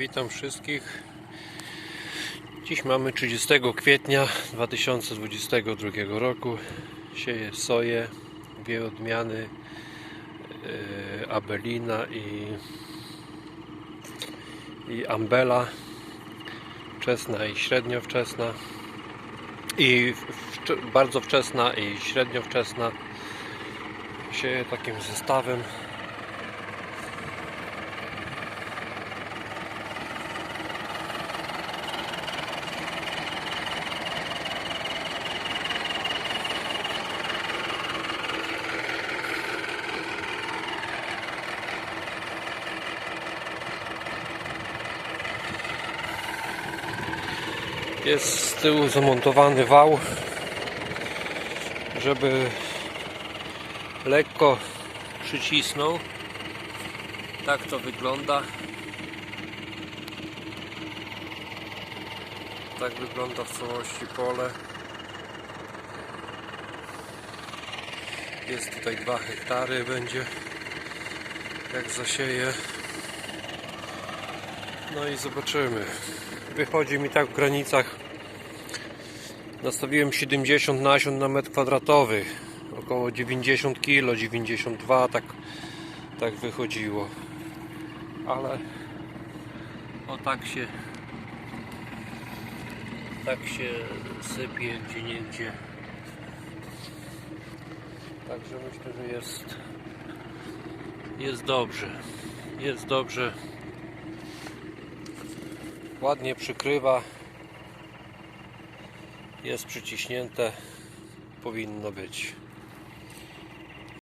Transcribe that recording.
Witam wszystkich. Dziś mamy 30 kwietnia 2022 roku. Sieję soję, dwie odmiany yy, Abelina i, i Ambela. Wczesna i średnio wczesna. I bardzo wczesna i średnio wczesna. Sieję takim zestawem. Jest z tyłu zamontowany wał, żeby lekko przycisnął. Tak to wygląda. Tak wygląda w całości pole. Jest tutaj 2 hektary będzie jak zasieje. No i zobaczymy. Wychodzi mi tak w granicach. Nastawiłem 70 nasion na metr kwadratowy. Około 90 kg, 92 tak, tak wychodziło. Ale o tak się tak się sypie gdzie niegdzie. Także myślę, że jest jest dobrze. Jest dobrze ładnie przykrywa. Jest przyciśnięte. Powinno być